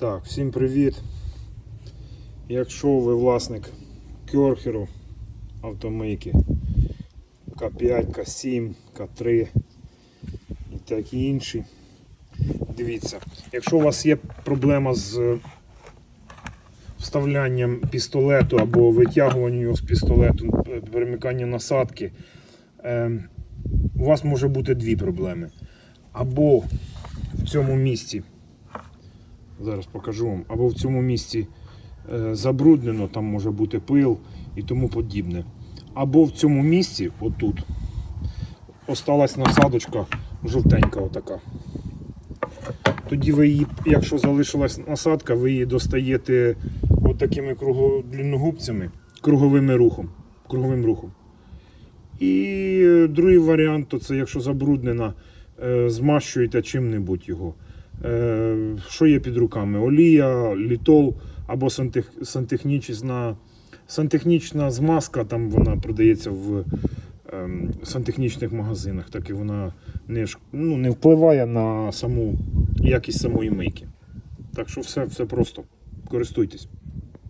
Так, всім привіт. Якщо ви власник керхеру автомийки К5, К7, К3 і такі інші. Дивіться, якщо у вас є проблема з вставлянням пістолету або витягуванням його з пістолету, перемикання насадки, е, у вас може бути дві проблеми. Або в цьому місці Зараз покажу вам. Або в цьому місці е, забруднено, там може бути пил і тому подібне. Або в цьому місці, отут, осталась насадочка жовтенька отака. Тоді ви її, якщо залишилась насадка, ви її достаєте отакими круглодлінногубцями, круговими рухом, круговим рухом. І е, другий варіант, то це якщо забруднена, е, змащуєте чим-небудь його. Е, Що є під руками? Олія, літол або сантех, сантехнічна, сантехнічна змазка, там вона продається в ем, сантехнічних магазинах, так і вона не, ну, не впливає на саму якість самої мийки. Так що все, все просто. Користуйтесь.